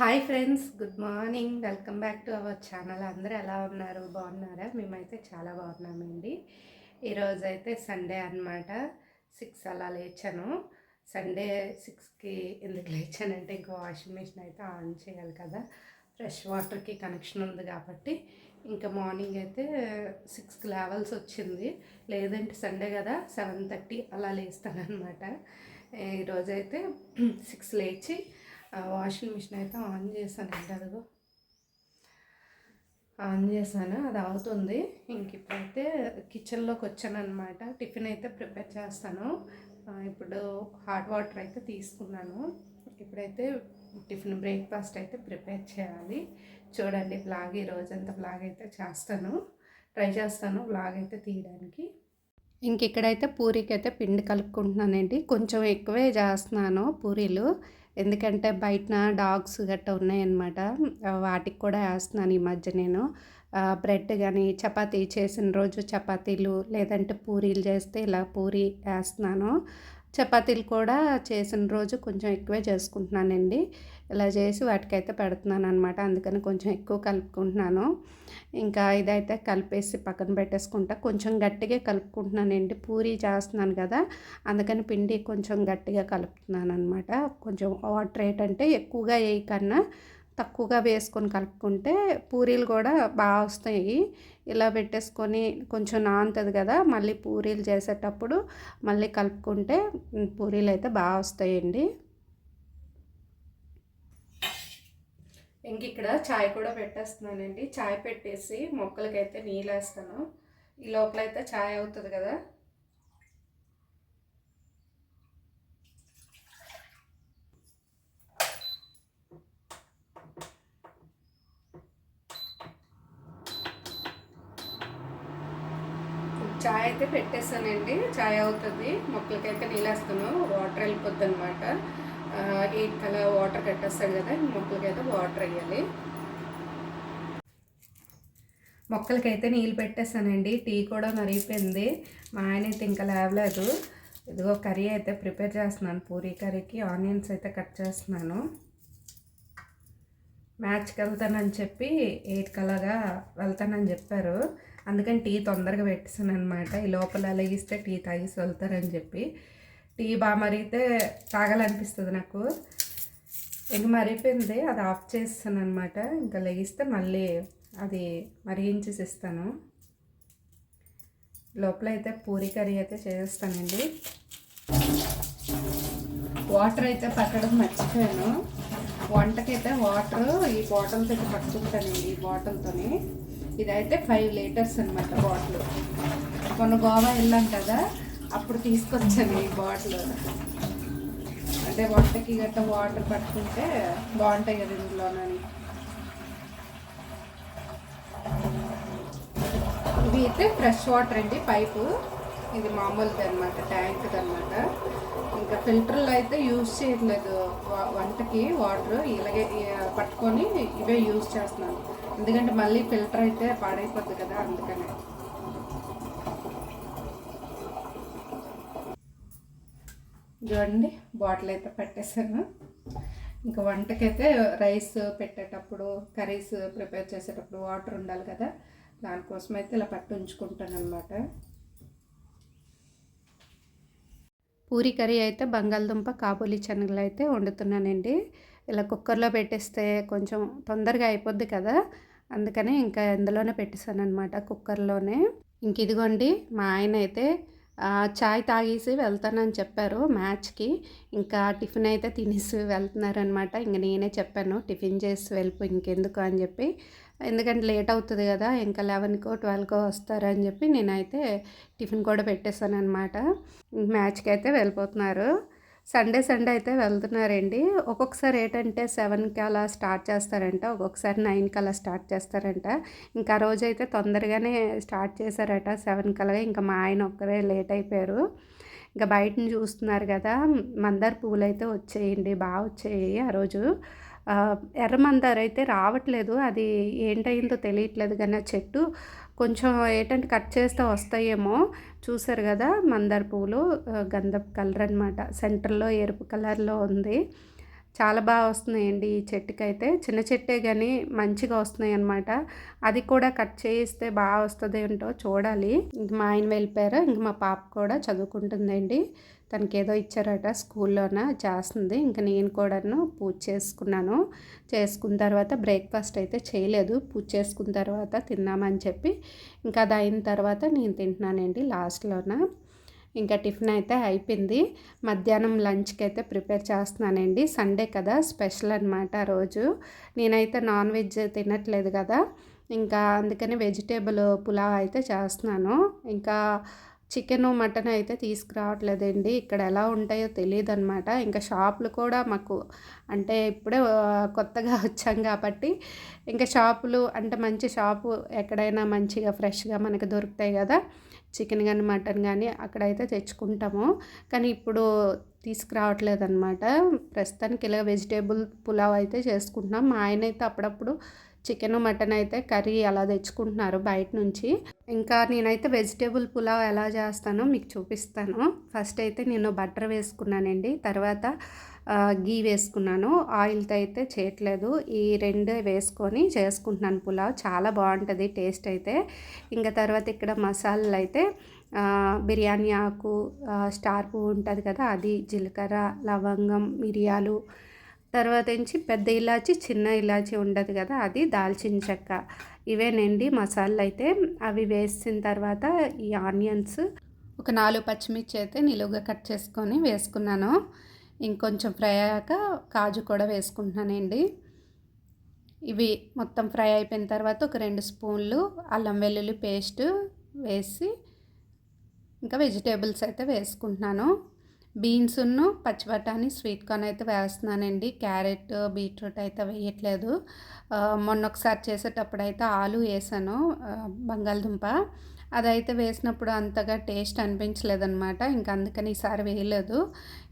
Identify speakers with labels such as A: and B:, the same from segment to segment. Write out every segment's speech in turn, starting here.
A: Hi friends good morning welcome back to our channel అందరూ ఎలా ఉన్నారు? బాగున్నారా? మేమైతే చాలా బాగున్నామండి. ఈరోజు అయితే సండే అన్నమాట. సిక్స్ అలా లేచాను. సండే సిక్స్కి ఎందుకు లేచానంటే ఇంకా వాషింగ్ మిషన్ అయితే ఆన్ చేయాలి కదా. ఫ్రెష్ వాటర్కి కనెక్షన్ ఉంది కాబట్టి ఇంకా మార్నింగ్ అయితే సిక్స్కి లేవాల్సి వచ్చింది. లేదంటే సండే కదా సెవెన్ థర్టీ అలా లేస్తాను అనమాట ఈరోజైతే సిక్స్ లేచి వాషింగ్ మిషన్ అయితే ఆన్ చేశానండి అదిగో. ఆన్ చేశాను అది అవుతుంది. ఇంక ఇప్పుడైతే కిచెన్లోకి వచ్చాను అనమాట టిఫిన్ అయితే ప్రిపేర్ చేస్తాను. ఇప్పుడు హాట్ వాటర్ అయితే తీసుకున్నాను. ఇప్పుడైతే టిఫిన్ బ్రేక్ఫాస్ట్ అయితే ప్రిపేర్ చేయాలి. చూడండి బ్లాగ్ ఈ రోజంతా బ్లాగ్ అయితే చేస్తాను. ట్రై చేస్తాను బ్లాగ్ అయితే తీయడానికి. ఇంక ఇక్కడైతే పూరీకి అయితే పిండి కలుపుకుంటున్నానండి. కొంచెం ఎక్కువే చేస్తున్నాను పూరీలు. ఎందుకంటే బయటన డాగ్స్ గట్రా ఉన్నాయన్నమాట. వాటికి కూడా వేస్తున్నాను ఈ మధ్య నేను. బ్రెడ్ కానీ చపాతీ చేసిన రోజు చపాతీలు లేదంటే పూరీలు చేస్తే ఇలా పూరీ వేస్తున్నాను. చపాతీలు కూడా చేసిన రోజు కొంచెం ఎక్కువే చేసుకుంటున్నానండి. ఇలా చేసి వాటికైతే పెడుతున్నాను అనమాట అందుకని కొంచెం ఎక్కువ కలుపుకుంటున్నాను. ఇంకా ఇదైతే కలిపేసి పక్కన పెట్టేసుకుంటా. కొంచెం గట్టిగా కలుపుకుంటున్నానండి. పూరీ చేస్తున్నాను కదా అందుకని పిండి కొంచెం గట్టిగా కలుపుతున్నాను అనమాట కొంచెం వాటర్ ఏంటంటే ఎక్కువగా వేయకన్నా తక్కువగా వేసుకొని కలుపుకుంటే పూరీలు కూడా బాగా వస్తాయి. ఇలా పెట్టేసుకొని కొంచెం నానుతుంది కదా మళ్ళీ పూరీలు చేసేటప్పుడు మళ్ళీ కలుపుకుంటే పూరీలు అయితే బాగా వస్తాయండి. ఇంక ఇక్కడ చాయ్ కూడా పెట్టేస్తున్నానండి. చాయ్ పెట్టేసి మొక్కలకైతే నీళ్ళు వేస్తాను ఈ లోపల అయితే చాయ్ అవుతుంది కదా. చాయ్ అయితే పెట్టేస్తానండి చాయ్ అవుతుంది. మొక్కలకైతే నీళ్ళేస్తాను వాటర్ వెళ్ళిపోద్ది అనమాట ఎయిట్ కలా వాటర్ కట్టేస్తాడు కదా మొక్కలకైతే వాటర్ వేయాలి. మొక్కలకైతే నీళ్ళు పెట్టేస్తానండి టీ కూడా మరిగిపోయింది. మా ఆయన అయితే ఇంకా లేవలేదు. ఇదిగో కర్రీ అయితే ప్రిపేర్ చేస్తున్నాను. పూరీ కర్రీకి ఆనియన్స్ అయితే కట్ చేస్తున్నాను. మ్యాచ్కి వెళ్తానని చెప్పి ఎయిట్ కలాగా వెళ్తానని చెప్పారు. అందుకని టీ తొందరగా పెట్టేసాను అనమాట ఈ లోపల అలగిస్తే టీ తాగేసి వెళ్తారని చెప్పి. టీ బాగా మరిగితే తాగాలనిపిస్తుంది నాకు. ఇంక మరిగిపోయింది అది ఆఫ్ చేస్తాను అనమాట ఇంకా లెగిస్తే మళ్ళీ అది మరిగించేసి ఇస్తాను లోపల అయితే పూరి కర్రీ అయితే చేస్తానండి వాటర్ అయితే పట్టడం మర్చిపోయాను. వంటకైతే వాటర్ ఈ బాటిల్తో అయితే పట్టుకుంటానండి ఈ బాటిల్తోని. ఇదైతే ఫైవ్ లీటర్స్ అనమాట బాటిల్ మొన్న గోవా వెళ్ళాం కదా అప్పుడు తీసుకొచ్చాను ఈ బాటిల్ అంటే వంటకి గట్ట వాటర్ పట్టుకుంటే బాగుంటాయి కదా ఇందులోనని. ఇది అయితే ఫ్రెష్ వాటర్ అండి పైపు ఇది మామూలుది అనమాట ట్యాంక్ది అనమాట ఇంకా ఫిల్టర్లో అయితే యూజ్ చేయట్లేదు వ- వంటకి వాటర్ ఇలాగే పట్టుకొని ఇవే యూజ్ చేస్తున్నాను. ఎందుకంటే మళ్ళీ ఫిల్టర్ అయితే పాడైపోద్ది కదా అందుకనే. చూడండి బాటిల్ అయితే పెట్టేశాను. ఇంకా వంటకైతే రైస్ పెట్టేటప్పుడు కర్రీస్ ప్రిపేర్ చేసేటప్పుడు వాటర్ ఉండాలి కదా దానికోసం అయితే ఇలా పట్టు ఉంచుకుంటాను అనమాట పూరి కర్రీ అయితే బంగాళదుంప కాబూలి శనగలు అయితే వండుతున్నానండి. ఇలా కుక్కర్లో పెట్టేస్తే కొంచెం తొందరగా అయిపోద్ది కదా అందుకనే ఇంకా ఇందులోనే పెట్టేశాను అనమాట కుక్కర్లోనే. ఇంక ఇదిగోండి మా ఆయన అయితే చాయ్ తాగేసి వెళ్తానని చెప్పారు మ్యాచ్కి. ఇంకా టిఫిన్ అయితే తినేసి వెళ్తున్నారనమాట ఇంక నేనే చెప్పాను టిఫిన్ చేసి వెళ్ళిపో ఇంకెందుకు అని చెప్పి. ఎందుకంటే లేట్ అవుతుంది కదా ఇంకా లెవెన్కో ట్వెల్వ్కో వస్తారని చెప్పి నేనైతే టిఫిన్ కూడా పెట్టేశాను అనమాట మ్యాచ్కి అయితే వెళ్ళిపోతున్నారు. సండే సండే అయితే వెళ్తున్నారండి. ఒక్కొక్కసారి ఏంటంటే సెవెన్కి అలా స్టార్ట్ చేస్తారంట ఒక్కొక్కసారి నైన్కి అలా స్టార్ట్ చేస్తారంట. ఇంకా ఆ రోజు అయితే తొందరగానే స్టార్ట్ చేశారట సెవెన్ కలగా ఇంకా మా ఆయన ఒక్కరే లేట్ అయిపోయారు. ఇంకా బయటని చూస్తున్నారు కదా మందార పువ్వులు అయితే వచ్చేయండి బాగా వచ్చాయి ఆ రోజు. ఆ, ఎర్ర అయితే రావట్లేదు. అది ఏంటయిందో తెలియట్లేదు కానీ ఆ చెట్టు కొంచెం ఏంటంటే కట్ చేస్తే వస్తాయేమో. చూసారు కదా మందార పువ్వులు గంధపు కలర్ అనమాట సెంటర్లో ఎరుపు కలర్లో ఉంది. చాలా బాగా వస్తున్నాయండి ఈ చెట్టుకైతే. చిన్న చెట్టే కానీ మంచిగా వస్తున్నాయి అనమాట అది కూడా కట్ చేయిస్తే బాగా వస్తుంది ఏంటో చూడాలి. ఇంక మా ఆయన వెళ్ళిపోయారు. ఇంక మా పాప కూడా చదువుకుంటుందండి. తనకి ఏదో ఇచ్చారట స్కూల్లోన చేస్తుంది. ఇంకా నేను కూడాను పూజ చేసుకున్నాను. చేసుకున్న తర్వాత బ్రేక్ఫాస్ట్ అయితే చేయలేదు. పూజ చేసుకున్న తర్వాత తిన్నామని చెప్పి ఇంకా అది అయిన తర్వాత నేను తింటున్నానండి లాస్ట్లోన. ఇంకా టిఫిన్ అయితే అయిపోయింది. మధ్యాహ్నం లంచ్కి అయితే ప్రిపేర్ చేస్తున్నానండి. సండే కదా స్పెషల్ అనమాట రోజు. నేనైతే నాన్ వెజ్ తినట్లేదు కదా. ఇంకా అందుకని వెజిటేబుల్ పులావ్ అయితే చేస్తున్నాను. ఇంకా చికెన్ మటన్ అయితే తీసుకురావట్లేదండి. ఇక్కడ ఎలా ఉంటాయో తెలియదు అనమాట ఇంకా షాపులు కూడా మాకు అంటే ఇప్పుడే కొత్తగా వచ్చాం కాబట్టి ఇంకా షాపులు అంటే మంచి షాపు ఎక్కడైనా మంచిగా ఫ్రెష్గా మనకి దొరుకుతాయి కదా. చికెన్ కానీ మటన్ కానీ అక్కడైతే తెచ్చుకుంటాము. కానీ ఇప్పుడు తీసుకురావట్లేదు అనమాట ప్రస్తుతానికి ఇలా వెజిటేబుల్ పులావ్ అయితే చేసుకుంటున్నాం. మా ఆయన అయితే అప్పుడప్పుడు చికెన్ మటన్ అయితే కర్రీ అలా తెచ్చుకుంటున్నారు బయట నుంచి. ఇంకా నేనైతే వెజిటేబుల్ పులావ్ ఎలా చేస్తానో మీకు చూపిస్తాను. ఫస్ట్ అయితే నేను బటర్ వేసుకున్నానండి. తర్వాత గీ వేసుకున్నాను. ఆయిల్తో అయితే చేయట్లేదు. ఈ రెండు వేసుకొని చేసుకుంటున్నాను పులావ్. చాలా బాగుంటుంది టేస్ట్ అయితే. ఇంకా తర్వాత ఇక్కడ మసాలాలు అయితే బిర్యానీ ఆకు స్టార్ పువ్వు ఉంటుంది కదా అది జీలకర్ర లవంగం మిరియాలు తర్వాత నుంచి పెద్ద ఇలాచి చిన్న ఇలాచి ఉండదు కదా అది దాల్చిన చెక్క. ఇవేనండి మసాలాలు అయితే. అవి వేసిన తర్వాత ఈ ఆనియన్స్ ఒక నాలుగు పచ్చిమిర్చి అయితే నిలువుగా కట్ చేసుకొని వేసుకున్నాను. ఇంకొంచెం ఫ్రై అయ్యాక కాజు కూడా వేసుకుంటున్నానండి. ఇవి మొత్తం ఫ్రై అయిపోయిన తర్వాత ఒక రెండు స్పూన్లు అల్లం వెల్లుల్లి పేస్ట్ వేసి ఇంకా వెజిటేబుల్స్ అయితే వేసుకుంటున్నాను. బీన్స్ను పచ్చిబటాని స్వీట్ కార్న్ అయితే వేస్తున్నానండి. క్యారెట్ బీట్రూట్ అయితే వేయట్లేదు. మొన్న ఒకసారి చేసేటప్పుడు అయితే ఆలు వేసాను బంగాళదుంప. అదైతే వేసినప్పుడు అంతగా టేస్ట్ అనిపించలేదన్నమాట. ఇంకా అందుకని ఈసారి వేయలేదు.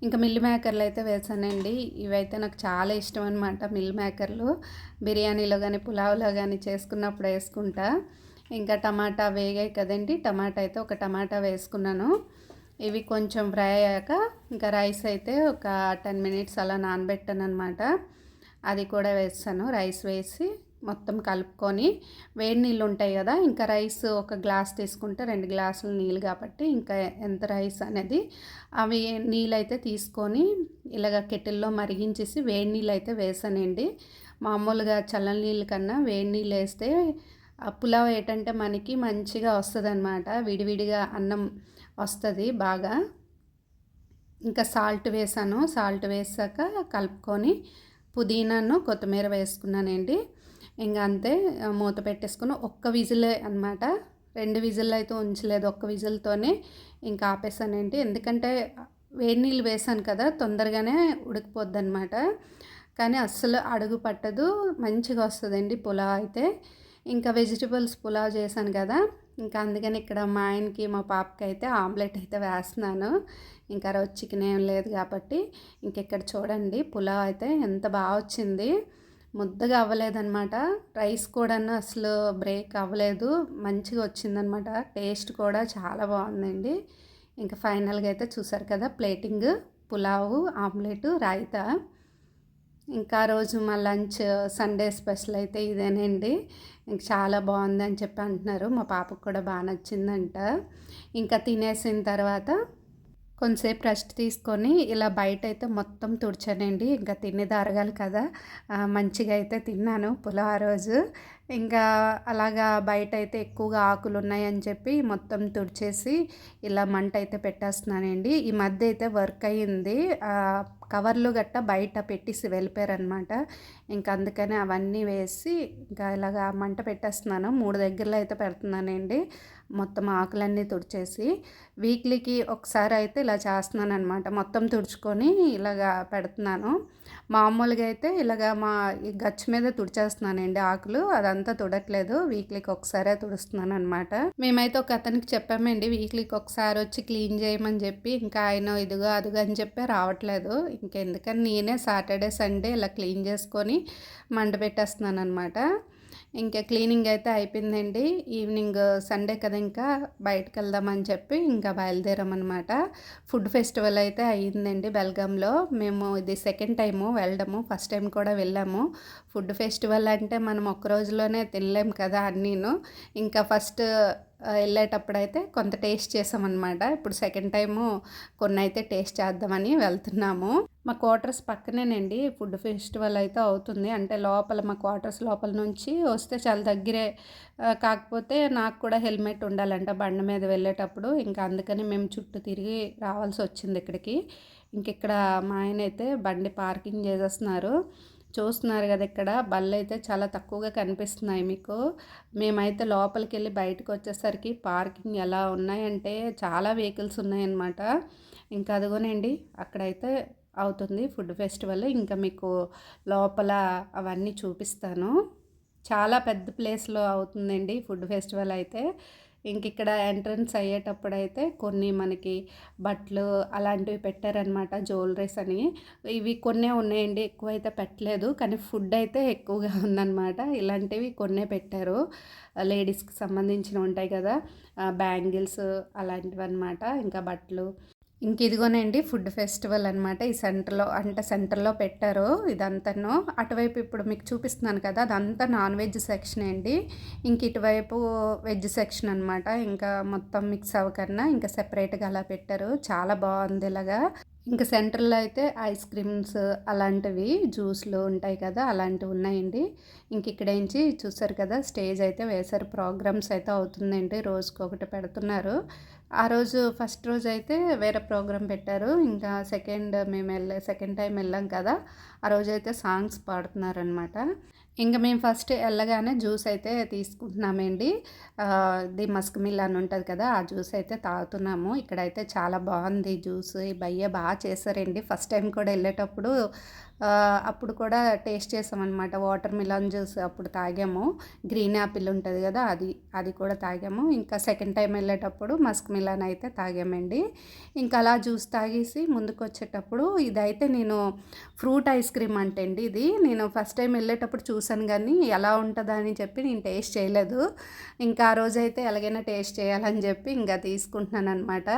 A: ఇంకా మిల్ మేకర్లు అయితే వేసానండి. ఇవైతే నాకు చాలా ఇష్టం అనమాట మిల్ మేకర్లు. బిర్యానీలో కానీ పులావ్లో కానీ చేసుకున్నప్పుడు వేసుకుంటా. ఇంకా టమాటా వేగాయి కదండి. టమాటా అయితే ఒక టమాటా వేసుకున్నాను. ఇవి కొంచెం ఫ్రై అయ్యాక ఇంకా రైస్ అయితే ఒక టెన్ మినిట్స్ అలా నానబెట్టాను అనమాట అది కూడా వేస్తాను. రైస్ వేసి మొత్తం కలుపుకొని వేడి నీళ్ళు ఉంటాయి కదా ఇంకా రైస్ ఒక గ్లాస్ తీసుకుంటే రెండు గ్లాసులు నీళ్ళు కాబట్టి ఇంకా ఎంత రైస్ అనేది అవి నీళ్ళు అయితే తీసుకొని ఇలాగ కెటిల్లో మరిగించేసి వేడి నీళ్ళు అయితే వేసానండి. మామూలుగా చల్లని నీళ్ళ కన్నా వేడి నీళ్ళు వేస్తే పులావ్ ఏంటంటే మనకి మంచిగా వస్తుంది అనమాట విడివిడిగా అన్నం వస్తుంది బాగా. ఇంకా సాల్ట్ వేసాను. సాల్ట్ వేసాక కలుపుకొని పుదీనాను కొత్తిమీర వేసుకున్నానండి. ఇంకా అంతే మూత పెట్టేసుకుని ఒక్క విజిలే అనమాట రెండు విజిల్ అయితే ఉంచలేదు ఒక్క విజిల్తోనే ఇంకా ఆపేసానండి. ఎందుకంటే వేడి నీళ్ళు వేసాను కదా తొందరగానే ఉడికిపోద్ది అనమాట కానీ అస్సలు అడుగు పట్టదు మంచిగా వస్తుందండి పులావ్ అయితే. ఇంకా వెజిటబుల్స్ పులావ్ చేశాను కదా ఇంకా అందుకని ఇక్కడ మా ఆయనకి మా పాపకి అయితే ఆమ్లెట్ అయితే వేస్తున్నాను. ఇంకా రోజు చికెన్ ఏం లేదు కాబట్టి ఇంకెక్కడ చూడండి. పులావ్ అయితే ఎంత బాగా వచ్చింది. ముద్దగా అవ్వలేదన్నమాట. రైస్ కూడా అసలు బ్రేక్ అవ్వలేదు. మంచిగా వచ్చిందనమాట టేస్ట్ కూడా చాలా బాగుందండి. ఇంకా ఫైనల్గా అయితే చూసారు కదా ప్లేటింగ్. పులావు ఆమ్లెట్ రాయితా. ఇంకా రోజు మా లంచ్ సండే స్పెషల్ అయితే ఇదేనండి. ఇంక చాలా బాగుంది అని చెప్పి అంటున్నారు. మా పాపకు కూడా బాగా నచ్చిందంట. ఇంకా తినేసిన తర్వాత కొంతసేపు రెస్ట్ తీసుకొని ఇలా బయట అయితే మొత్తం తుడిచానండి. ఇంకా తినేది దారగాలి కదా. మంచిగా అయితే తిన్నాను పులావ్ రోజు. ఇంకా అలాగా బయట అయితే ఎక్కువగా ఆకులు ఉన్నాయని చెప్పి మొత్తం తుడిచేసి ఇలా మంట అయితే పెట్టేస్తున్నానండి. ఈ మధ్య అయితే వర్క్ అయ్యింది. కవర్లు గట్ట బయట పెట్టేసి వెళ్ళిపోయారనమాట ఇంకా అందుకని అవన్నీ వేసి ఇంకా ఇలాగా మంట పెట్టేస్తున్నాను. మూడు దగ్గరలో అయితే పెడుతున్నానండి. మొత్తం ఆకులన్నీ తుడిచేసి వీక్లీకి ఒకసారి అయితే ఇలా చేస్తున్నాను అనమాట మొత్తం తుడుచుకొని ఇలాగా పెడుతున్నాను. మామూలుగా అయితే ఇలాగా మా ఈ గచ్చు మీద తుడిచేస్తున్నానండి ఆకులు. అదంతా తుడట్లేదు. వీక్లీకి ఒకసారే తుడుస్తున్నాను అనమాట మేమైతే ఒక అతనికి చెప్పామండి వీక్లీకి ఒకసారి వచ్చి క్లీన్ చేయమని చెప్పి ఇంకా ఆయన ఇదిగో అదిగో అని చెప్పి రావట్లేదు. ఇంకెందుకని నేనే సాటర్డే సండే ఇలా క్లీన్ చేసుకొని మండ పెట్టేస్తున్నాను అనమాట ఇంకా క్లీనింగ్ అయితే అయిపోయిందండి. ఈవినింగ్ సండే కదా ఇంకా బయటకు వెళ్దామని చెప్పి ఇంకా బయలుదేరామన్నమాట. ఫుడ్ ఫెస్టివల్ అయితే అయ్యిందండి బెల్గాంలో. మేము ఇది సెకండ్ టైము వెళ్ళడము ఫస్ట్ టైం కూడా వెళ్ళాము. ఫుడ్ ఫెస్టివల్ అంటే మనం ఒక్క రోజులోనే తినలేం కదా అన్నీను. ఇంకా ఫస్ట్ వెళ్ళేటప్పుడు అయితే కొంత టేస్ట్ చేసామన్నమాట. ఇప్పుడు సెకండ్ టైము కొన్ని అయితే టేస్ట్ చేద్దామని వెళ్తున్నాము. మా క్వార్టర్స్ పక్కనేనండి. ఫుడ్ ఫెస్టివల్ అయితే అవుతుంది. అంటే లోపల మా క్వార్టర్స్ లోపల నుంచి వస్తే చాలా దగ్గరే కాకపోతే నాకు కూడా హెల్మెట్ ఉండాలంట బండి మీద వెళ్ళేటప్పుడు. ఇంకా అందుకని మేము చుట్టూ తిరిగి రావాల్సి వచ్చింది ఇక్కడికి. ఇంకిక్కడ మా ఆయన అయితే బండి పార్కింగ్ చేసేస్తున్నారు. చూస్తున్నారు కదా ఇక్కడ. బళ్ళు అయితే చాలా తక్కువగా కనిపిస్తున్నాయి మీకు. మేమైతే లోపలికి వెళ్ళి బయటకు వచ్చేసరికి పార్కింగ్ ఎలా ఉన్నాయంటే చాలా వెహికల్స్ ఉన్నాయన్నమాట. ఇంకా అదిగోనండి అక్కడైతే అవుతుంది ఫుడ్ ఫెస్టివల్. ఇంకా మీకు లోపల అవన్నీ చూపిస్తాను. చాలా పెద్ద ప్లేస్లో అవుతుందండి ఫుడ్ ఫెస్టివల్ అయితే. ఇంక ఇక్కడ ఎంట్రన్స్ అయ్యేటప్పుడు అయితే కొన్ని మనకి బట్టలు అలాంటివి పెట్టారనమాట జ్యువెలరీస్ అని. ఇవి కొన్నే ఉన్నాయండి ఎక్కువ అయితే పెట్టలేదు. కానీ ఫుడ్ అయితే ఎక్కువగా ఉందన్నమాట. ఇలాంటివి కొన్నే పెట్టారు. లేడీస్కి సంబంధించిన ఉంటాయి కదా బ్యాంగిల్స్ అలాంటివి అనమాట ఇంకా బట్టలు ఇంక ఇదిగోనండి ఫుడ్ ఫెస్టివల్ అనమాట ఈ సెంటర్లో అంటే సెంటర్లో పెట్టారు ఇదంతాను. అటువైపు ఇప్పుడు మీకు చూపిస్తున్నాను కదా అదంతా నాన్ వెజ్ సెక్షన్ అండి. ఇంక ఇటువైపు వెజ్ సెక్షన్ అనమాట ఇంకా మొత్తం మిక్స్ అవ్వకన్నా ఇంకా సెపరేట్గా అలా పెట్టారు. చాలా బాగుంది ఇలాగా. ఇంకా సెంటర్లో అయితే ఐస్ క్రీమ్స్ అలాంటివి జ్యూస్లు ఉంటాయి కదా అలాంటివి ఉన్నాయండి. ఇంక ఇక్కడేంచి చూసారు కదా స్టేజ్ అయితే వేశారు ప్రోగ్రామ్స్ అయితే అవుతుందండి రోజుకి ఒకటి పెడుతున్నారు. ఆ రోజు ఫస్ట్ రోజు అయితే వేరే ప్రోగ్రామ్ పెట్టారు. ఇంకా సెకండ్ మేము వెళ్ళే సెకండ్ టైం వెళ్ళాం కదా ఆ రోజు అయితే సాంగ్స్ పాడుతున్నారనమాట ఇంకా మేము ఫస్ట్ వెళ్ళగానే జ్యూస్ అయితే తీసుకుంటున్నామండి. ది మస్క్ మిల్ అని ఉంటుంది కదా ఆ జ్యూస్ అయితే తాగుతున్నాము. ఇక్కడైతే చాలా బాగుంది జ్యూస్. ఈ భయ్య బాగా చేశారండి ఫస్ట్ టైం కూడా వెళ్ళేటప్పుడు అప్పుడు కూడా టేస్ట్ చేసామన్నమాట. వాటర్ మిలన్ జ్యూస్ అప్పుడు తాగాము. గ్రీన్ యాపిల్ ఉంటుంది కదా అది అది కూడా తాగాము. ఇంకా సెకండ్ టైం వెళ్ళేటప్పుడు మస్క్ మిలన్ అయితే తాగామండి. ఇంకా అలా జ్యూస్ తాగేసి ముందుకు వచ్చేటప్పుడు ఇదైతే నేను ఫ్రూట్ ఐస్ క్రీమ్ అంటే అండి ఇది. నేను ఫస్ట్ టైం వెళ్ళేటప్పుడు చూసాను కానీ ఎలా ఉంటుందా అని చెప్పి నేను టేస్ట్ చేయలేదు. ఇంకా ఆ రోజైతే ఎలాగైనా టేస్ట్ చేయాలని చెప్పి ఇంకా తీసుకుంటున్నాను అనమాట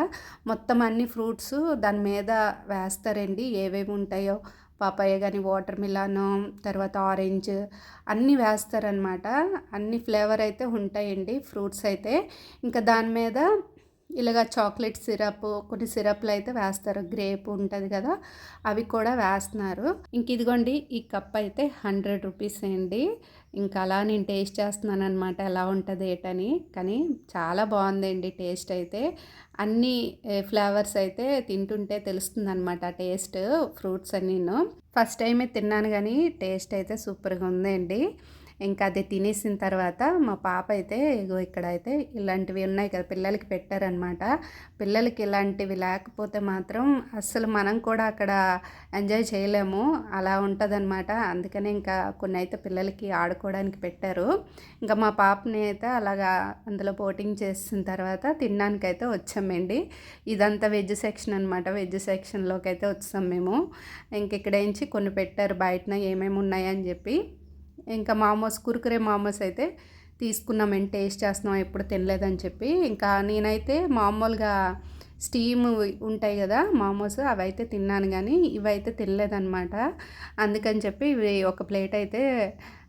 A: మొత్తం అన్ని ఫ్రూట్స్ దాని మీద వేస్తారండి. ఏవేవి ఉంటాయో పాపాయ కానీ వాటర్ మిలాన్ తర్వాత ఆరెంజ్ అన్నీ వేస్తారనమాట. అన్ని ఫ్లేవర్ అయితే ఉంటాయండి ఫ్రూట్స్ అయితే. ఇంకా దాని మీద ఇలాగ చాక్లెట్ సిరప్ కొన్ని సిరప్లు అయితే వేస్తారు. గ్రేప్ ఉంటుంది కదా అవి కూడా వేస్తున్నారు. ఇంక ఇదిగోండి ఈ కప్ అయితే హండ్రెడ్ రూపీస్ అండి. ఇంకా అలా నేను టేస్ట్ చేస్తున్నాను అనమాట ఎలా ఉంటుంది ఏటని. కానీ చాలా బాగుందండి టేస్ట్ అయితే. అన్ని ఫ్లేవర్స్ అయితే తింటుంటే తెలుస్తుంది అనమాట టేస్ట్ ఫ్రూట్స్ అన్నీను. ఫస్ట్ టైమే తిన్నాను కానీ టేస్ట్ అయితే సూపర్గా ఉందండి. ఇంకా అది తినేసిన తర్వాత మా పాప అయితే ఇగో ఇక్కడ అయితే ఇలాంటివి ఉన్నాయి కదా పిల్లలకి పెట్టారనమాట పిల్లలకి ఇలాంటివి లేకపోతే మాత్రం అస్సలు మనం కూడా అక్కడ ఎంజాయ్ చేయలేము. అలా ఉంటుందన్నమాట. అందుకనే ఇంకా కొన్ని అయితే పిల్లలకి ఆడుకోవడానికి పెట్టారు. ఇంకా మా పాపని అయితే అలాగా అందులో బోటింగ్ చేసిన తర్వాత తినడానికైతే వచ్చామండి. ఇదంతా వెజ్ సెక్షన్ అనమాట వెజ్ సెక్షన్లోకి అయితే వచ్చాం మేము. ఇంక ఇక్కడ కొన్ని పెట్టారు. బయటన ఏమేమి ఉన్నాయని చెప్పి ఇంకా మామోస్ కురుకురే మామోస్ అయితే తీసుకున్నాం. టేస్ట్ చేస్తున్నాం. ఎప్పుడు తినలేదని చెప్పి. ఇంకా నేనైతే మామూలుగా స్టీమ్ ఉంటాయి కదా మామోస్ అవి అయితే తిన్నాను కానీ ఇవైతే తినలేదన్నమాట. అందుకని చెప్పి ఇవి ఒక ప్లేట్ అయితే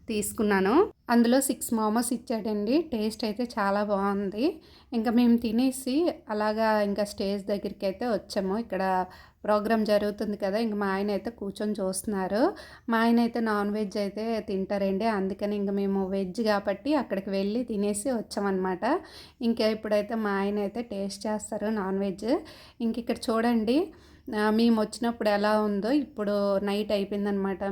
A: తీసుకున్నాను. అందులో సిక్స్ మోమోస్ ఇచ్చాడండి. టేస్ట్ అయితే చాలా బాగుంది. ఇంకా మేము తినేసి అలాగా ఇంకా స్టేజ్ దగ్గరికి అయితే వచ్చాము. ఇక్కడ ప్రోగ్రామ్ జరుగుతుంది కదా ఇంక మా ఆయన అయితే కూర్చొని చూస్తున్నారు. మా ఆయన అయితే నాన్ వెజ్ అయితే తింటారండి. అందుకని ఇంక మేము వెజ్ కాబట్టి అక్కడికి వెళ్ళి తినేసి వచ్చామన్నమాట. ఇంకా ఇప్పుడైతే మా ఆయన అయితే టేస్ట్ చేస్తారు నాన్ వెజ్. ఇంక ఇక్కడ చూడండి మేము వచ్చినప్పుడు ఎలా ఉందో ఇప్పుడు నైట్ అయిపోయిందనమాట.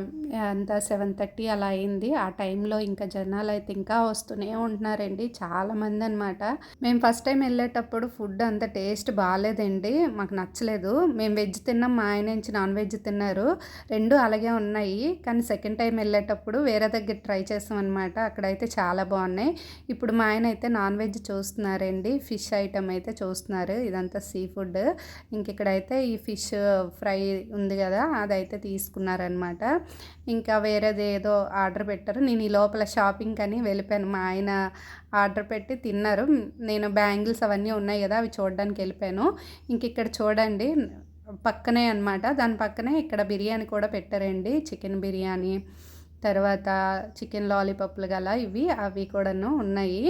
A: అంతా సెవెన్ థర్టీ అలా అయింది. ఆ టైంలో ఇంకా జనాలు అయితే ఇంకా వస్తూనే ఉంటున్నారండి. చాలామంది అనమాట మేము ఫస్ట్ టైం వెళ్ళేటప్పుడు ఫుడ్ అంత టేస్ట్ బాగాలేదండి. మాకు నచ్చలేదు. మేము వెజ్ తిన్నాం మా ఆయన నుంచి నాన్ వెజ్ తిన్నారు. రెండు అలాగే ఉన్నాయి. కానీ సెకండ్ టైం వెళ్ళేటప్పుడు వేరే దగ్గర ట్రై చేసాం అనమాట అక్కడైతే చాలా బాగున్నాయి. ఇప్పుడు మా ఆయన అయితే నాన్ వెజ్ చూస్తున్నారండి. ఫిష్ ఐటమ్ అయితే చూస్తున్నారు. ఇదంతా సీ ఫుడ్. ఇంక ఇక్కడైతే ఈ ఫిష్ ఫ్రై ఉంది కదా అదైతే తీసుకున్నారనమాట ఇంకా వేరేది ఏదో ఆర్డర్ పెట్టారు. నేను ఈ లోపల షాపింగ్ అని వెళ్ళిపోయాను. మా ఆయన ఆర్డర్ పెట్టి తిన్నారు. నేను బ్యాంగిల్స్ అవన్నీ ఉన్నాయి కదా అవి చూడడానికి వెళ్ళిపోయాను. ఇంక ఇక్కడ చూడండి పక్కనే అనమాట దాని పక్కనే ఇక్కడ బిర్యానీ కూడా పెట్టారండి. చికెన్ బిర్యానీ తర్వాత చికెన్ లాలీపాప్లు గల ఇవి అవి కూడాను ఉన్నాయి.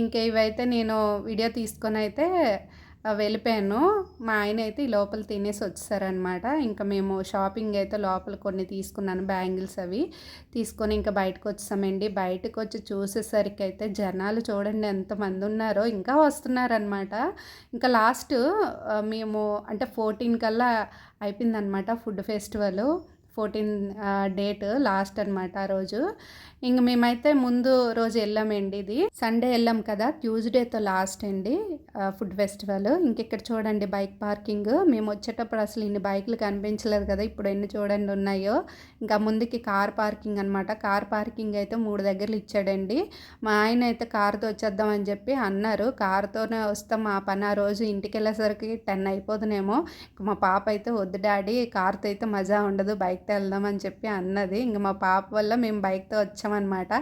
A: ఇంకా ఇవైతే నేను వీడియో తీసుకొని అయితే వెళ్ళిపోయాను. మా ఆయన అయితే ఈ లోపల తినేసి వచ్చేసారనమాట ఇంకా మేము షాపింగ్ అయితే లోపల కొన్ని తీసుకున్నాను బ్యాంగిల్స్ అవి తీసుకొని ఇంకా బయటకు వచ్చామండి. బయటకు వచ్చి చూసేసరికి అయితే జనాలు చూడండి ఎంతమంది ఉన్నారో ఇంకా వస్తున్నారనమాట ఇంకా లాస్ట్ మేము అంటే ఫోర్టీన్ కల్లా అయిపోయిందనమాట food festival. Fourteen date last అనమాట ఆ రోజు. ఇంక మేమైతే ముందు రోజు వెళ్ళామండి ఇది. సండే వెళ్ళాం కదా ట్యూస్డేతో లాస్ట్ అండి ఫుడ్ ఫెస్టివల్ ఇంకెక్కడ చూడండి బైక్ పార్కింగ్ మేము వచ్చేటప్పుడు అసలు ఇన్ని బైకులు కనిపించలేదు కదా ఇప్పుడు ఎన్ని చూడండి ఉన్నాయో. ఇంకా ముందుకి కార్ పార్కింగ్ అనమాట కార్ పార్కింగ్ అయితే మూడు దగ్గరలు ఇచ్చాడండి. మా ఆయన అయితే కార్తో వచ్చేద్దాం అని చెప్పి అన్నారు. కార్తోనే వస్తాం మా పని ఆ రోజు ఇంటికి వెళ్ళేసరికి టెన్ అయిపోదునేమో. ఇంక మా పాప అయితే వద్దు డాడీ కార్తో అయితే మజా ఉండదు బైక్తో వెళ్దామని చెప్పి అన్నది. ఇంక మా పాప వల్ల మేము బైక్తో అనమాట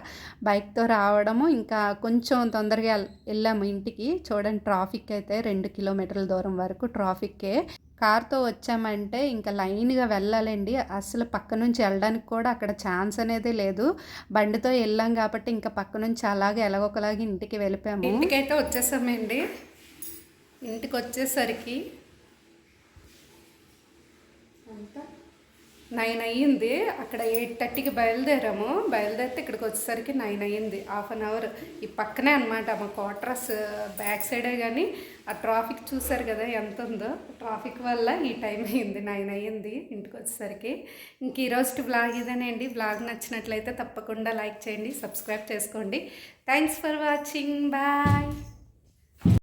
A: బైక్తో రావడము ఇంకా కొంచెం తొందరగా వెళ్ళాము ఇంటికి. చూడండి ట్రాఫిక్ అయితే రెండు కిలోమీటర్ల దూరం వరకు ట్రాఫిక్కే. కార్తో వచ్చామంటే ఇంకా లైన్గా వెళ్ళాలండి. అసలు పక్క నుంచి వెళ్ళడానికి కూడా అక్కడ ఛాన్స్ అనేది లేదు. బండితో వెళ్ళాం కాబట్టి ఇంకా పక్క నుంచి అలాగే ఎలాగొకలాగా ఇంటికి వెళ్ళిపోయాము. ఇంటికైతే వచ్చేసామండి. ఇంటికి వచ్చేసరికి నైన్ అయ్యింది. అక్కడ ఎయిట్ థర్టీకి బయలుదేరాము. బయలుదేరితే ఇక్కడికి వచ్చేసరికి నైన్ అయ్యింది. Half an hour. ఈ పక్కనే అనమాట మా క్వార్టర్స్ బ్యాక్ సైడే కానీ ఆ ట్రాఫిక్ చూసారు కదా ఎంత ఉందో. ట్రాఫిక్ వల్ల ఈ టైం అయ్యింది. నైన్ అయ్యింది ఇంటికి వచ్చేసరికి. ఇంక ఈరోజు బ్లాగ్ ఇదేనండి బ్లాగ్ నచ్చినట్లయితే తప్పకుండా లైక్ చేయండి సబ్స్క్రైబ్ చేసుకోండి. Thanks for watching. బాయ్.